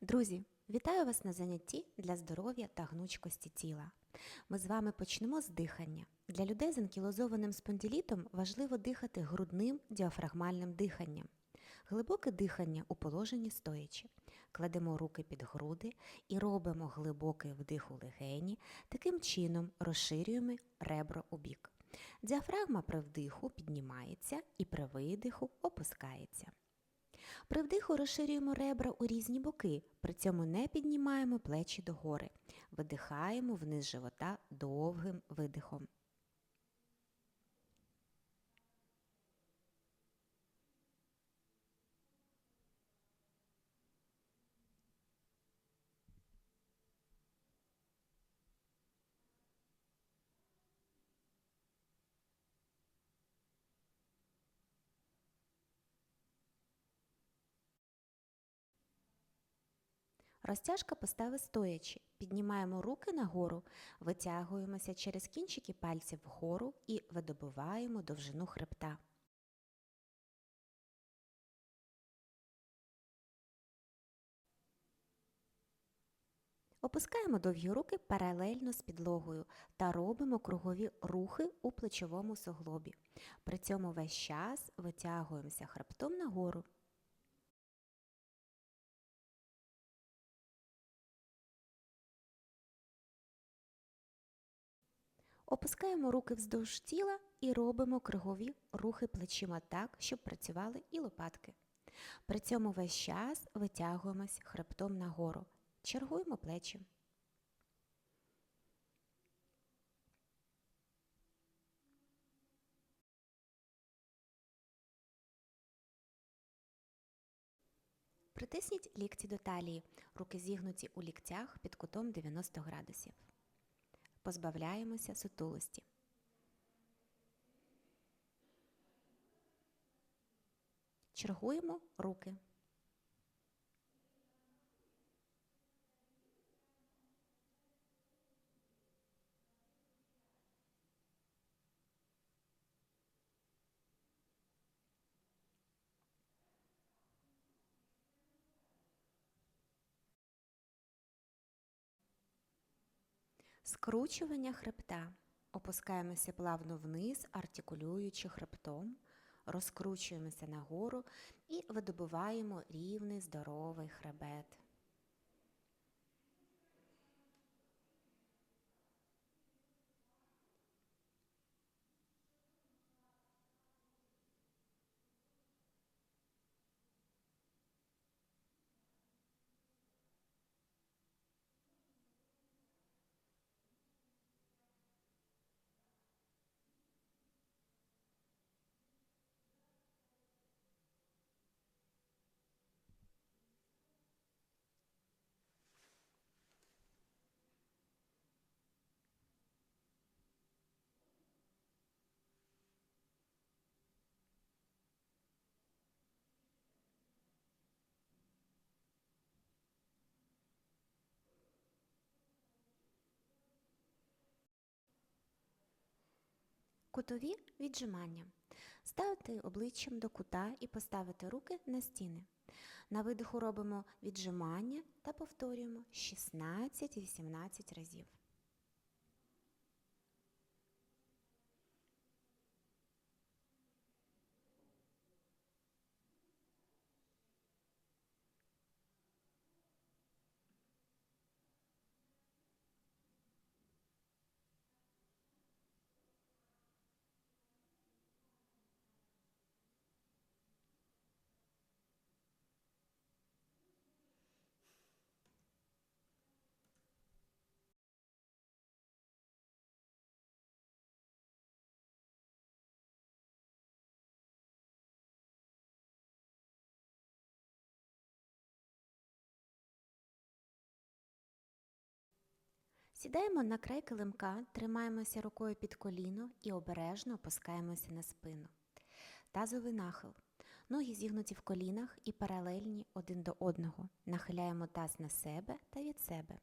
Друзі, вітаю вас на занятті для здоров'я та гнучкості тіла. Ми з вами почнемо з дихання. Для людей з анкілозованим спондилітом важливо дихати грудним діафрагмальним диханням. Глибоке дихання у положенні стоячи. Кладемо руки під груди і робимо глибокий вдих у легені, таким чином розширюємо ребро у бік. Діафрагма при вдиху піднімається і при видиху опускається. При вдиху розширюємо ребра у різні боки, при цьому не піднімаємо плечі догори. Видихаємо вниз живота довгим видихом. Розтяжка постави стоячи. Піднімаємо руки нагору, витягуємося через кінчики пальців вгору і видобуваємо довжину хребта. Опускаємо довгі руки паралельно з підлогою та робимо кругові рухи у плечовому суглобі. При цьому весь час витягуємося хребтом нагору. Опускаємо руки вздовж тіла і робимо кругові рухи плечима так, щоб працювали і лопатки. При цьому весь час витягуємось хребтом нагору. Чергуємо плечі. Притисніть лікті до талії, руки зігнуті у ліктях під кутом 90 градусів. Позбавляємося сутулості. Чергуємо руки. Скручування хребта. Опускаємося плавно вниз, артикулюючи хребтом, розкручуємося нагору і видобуваємо рівний здоровий хребет. Кутові віджимання. Ставити обличчям до кута і поставити руки на стіни. На видиху робимо віджимання та повторюємо 16-18 разів. Сідаємо на край килимка, тримаємося рукою під коліно і обережно опускаємося на спину. Тазовий нахил. Ноги зігнуті в колінах і паралельні один до одного. Нахиляємо таз на себе та від себе.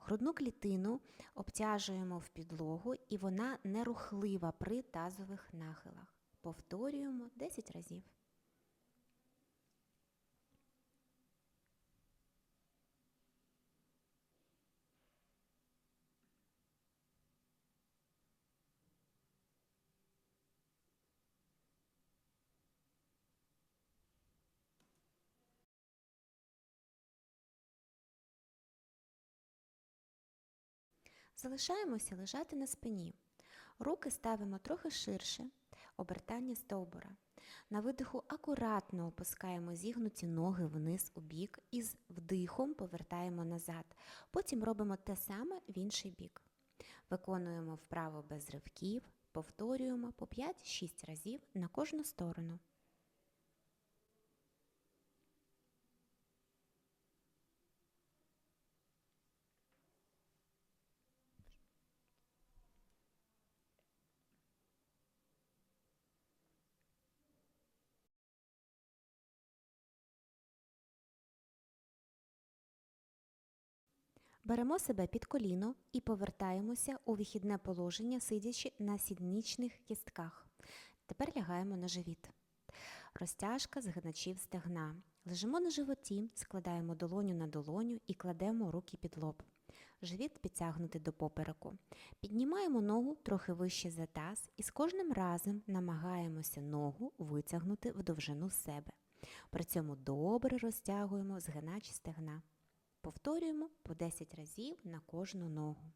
Грудну клітину обтяжуємо в підлогу і вона нерухлива при тазових нахилах. Повторюємо 10 разів. Залишаємося лежати на спині. Руки ставимо трохи ширше, обертання стовбура. На видиху акуратно опускаємо зігнуті ноги вниз у бік і з вдихом повертаємо назад. Потім робимо те саме в інший бік. Виконуємо вправо без ривків, повторюємо по 5-6 разів на кожну сторону. Беремо себе під коліно і повертаємося у вихідне положення, сидячи на сідничних кістках. Тепер лягаємо на живіт. Розтяжка згиначів стегна. Лежимо на животі, складаємо долоню на долоню і кладемо руки під лоб. Живіт підтягнути до попереку. Піднімаємо ногу трохи вище за таз і з кожним разом намагаємося ногу витягнути в довжину себе. При цьому добре розтягуємо згиначі стегна. Повторюємо по 10 разів на кожну ногу.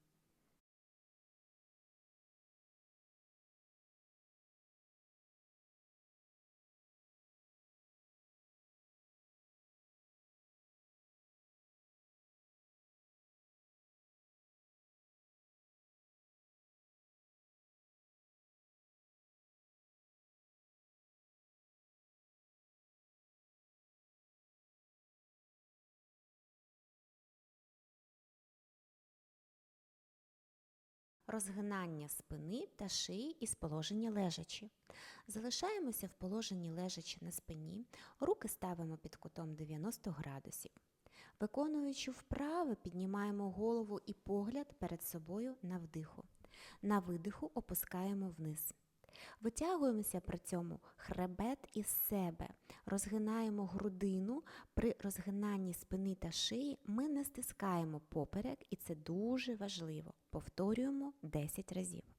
Розгинання спини та шиї із положення лежачі. Залишаємося в положенні лежачі на спині, руки ставимо під кутом 90 градусів. Виконуючи вправи, піднімаємо голову і погляд перед собою на вдиху. На видиху опускаємо вниз. Витягуємося при цьому хребет із себе, розгинаємо грудину. При розгинанні спини та шиї ми не стискаємо поперек, і це дуже важливо. Повторюємо 10 разів.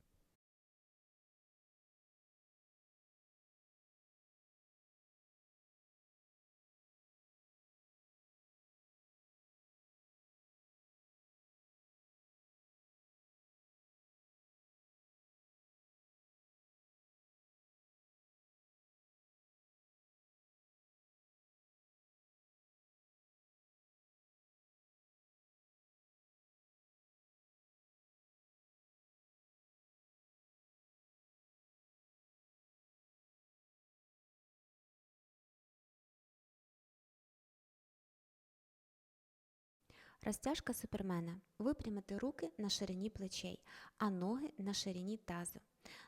Розтяжка супермена. Випрямити руки на ширині плечей, а ноги на ширині тазу.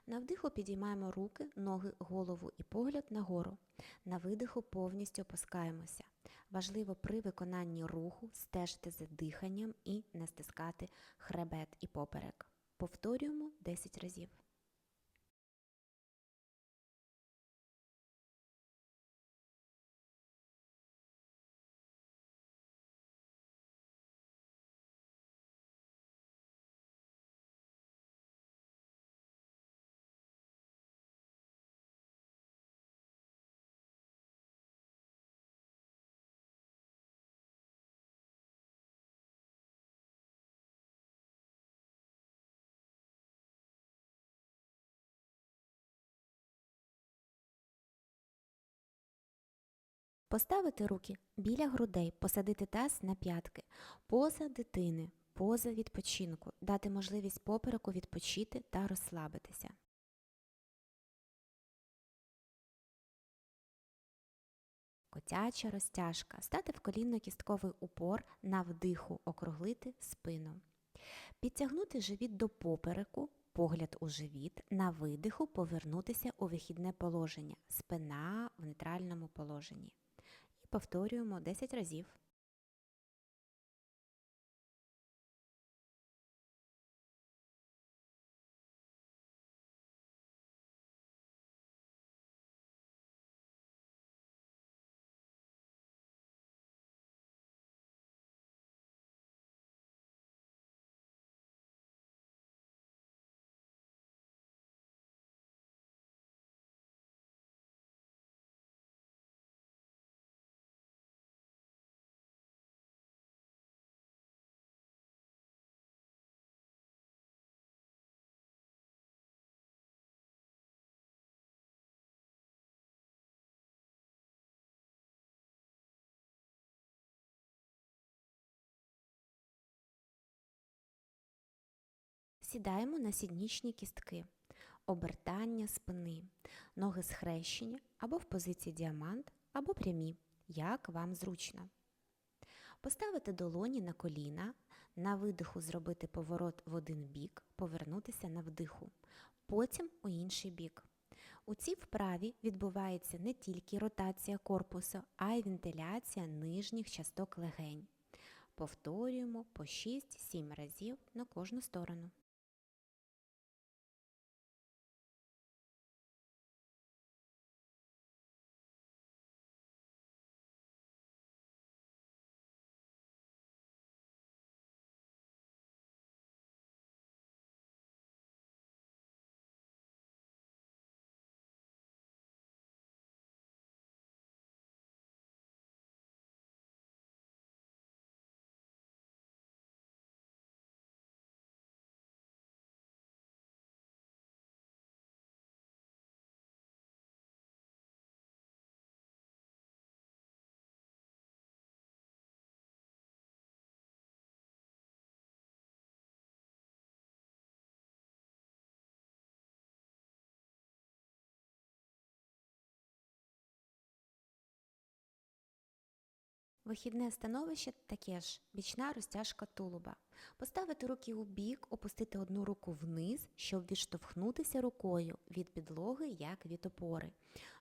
На вдиху підіймаємо руки, ноги, голову і погляд нагору. На видиху повністю опускаємося. Важливо при виконанні руху стежити за диханням і не стискати хребет і поперек. Повторюємо 10 разів. Поставити руки біля грудей, посадити таз на п'ятки, поза дитини, поза відпочинку, дати можливість попереку відпочити та розслабитися. Котяча розтяжка. Стати в колінно-кістковий упор на вдиху, округлити спину. Підтягнути живіт до попереку, погляд у живіт, на видиху повернутися у вихідне положення, спина в нейтральному положенні. Повторюємо 10 разів. Сідаємо на сіднічні кістки, обертання спини, ноги схрещені або в позиції діамант, або прямі, як вам зручно. Поставити долоні на коліна, на видиху зробити поворот в один бік, повернутися на вдиху, потім у інший бік. У цій вправі відбувається не тільки ротація корпусу, а й вентиляція нижніх часток легень. Повторюємо по 6-7 разів на кожну сторону. Вихідне становище таке ж бічна розтяжка тулуба. Поставити руки у бік, опустити одну руку вниз, щоб відштовхнутися рукою від підлоги, як від опори.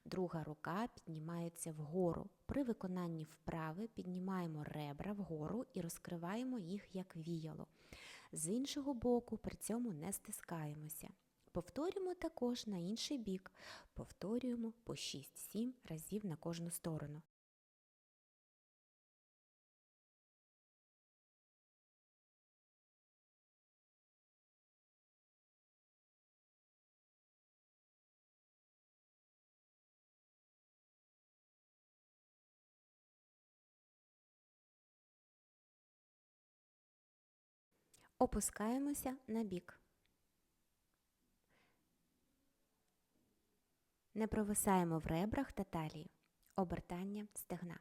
Друга рука піднімається вгору. При виконанні вправи піднімаємо ребра вгору і розкриваємо їх як віяло. З іншого боку, при цьому не стискаємося. Повторюємо також на інший бік. Повторюємо по 6-7 разів на кожну сторону. Опускаємося на бік. Не провисаємо в ребрах та талії. Обертання стегна.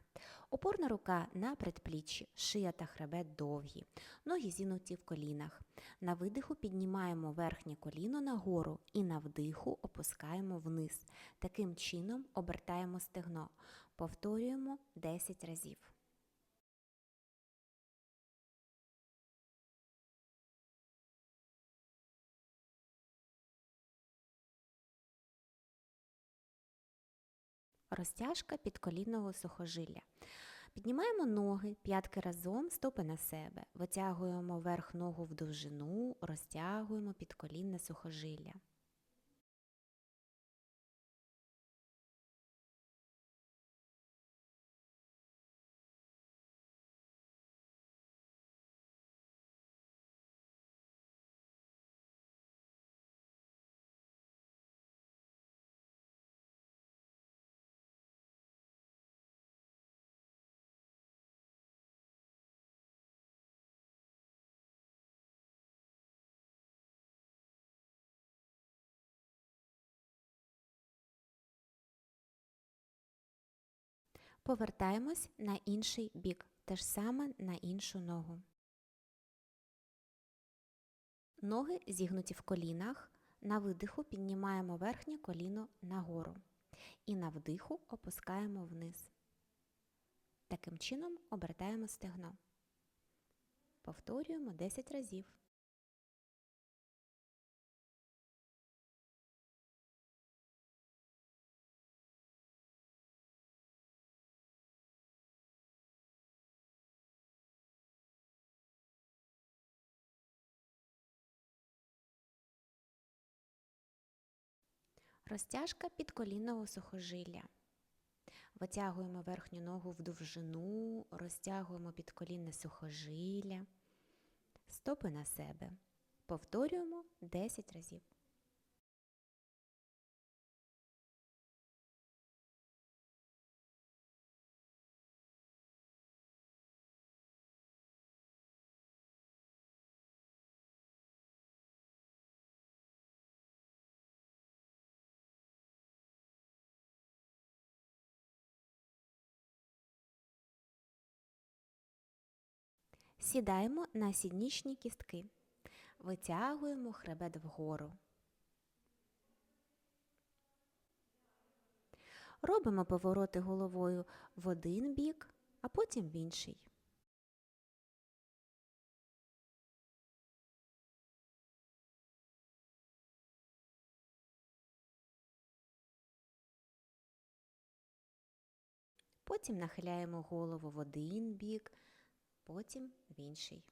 Опорна рука на предпліччі, шия та хребет довгі, ноги зінуті в колінах. На видиху піднімаємо верхнє коліно нагору і на вдиху опускаємо вниз. Таким чином обертаємо стегно. Повторюємо 10 разів. Розтяжка підколінного сухожилля. Піднімаємо ноги, п'ятки разом, стопи на себе. Витягуємо верх ногу в довжину, розтягуємо підколінне сухожилля. Повертаємось на інший бік, те ж саме на іншу ногу. Ноги зігнуті в колінах. На видиху піднімаємо верхнє коліно нагору. І на вдиху опускаємо вниз. Таким чином обертаємо стегно. Повторюємо 10 разів. Розтяжка підколінного сухожилля. Витягуємо верхню ногу в довжину, розтягуємо підколінне сухожилля, стопи на себе. Повторюємо 10 разів. Сідаємо на сіднічні кістки. Витягуємо хребет вгору. Робимо повороти головою в один бік, а потім в інший. Потім нахиляємо голову в один бік, потім в інший.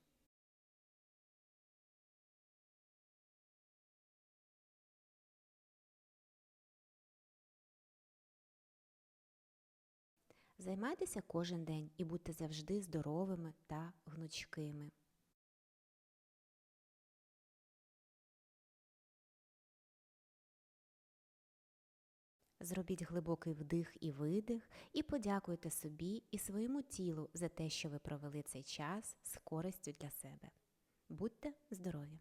Займайтеся кожен день і будьте завжди здоровими та гнучкими. Зробіть глибокий вдих і видих і подякуйте собі і своєму тілу за те, що ви провели цей час з користю для себе. Будьте здорові!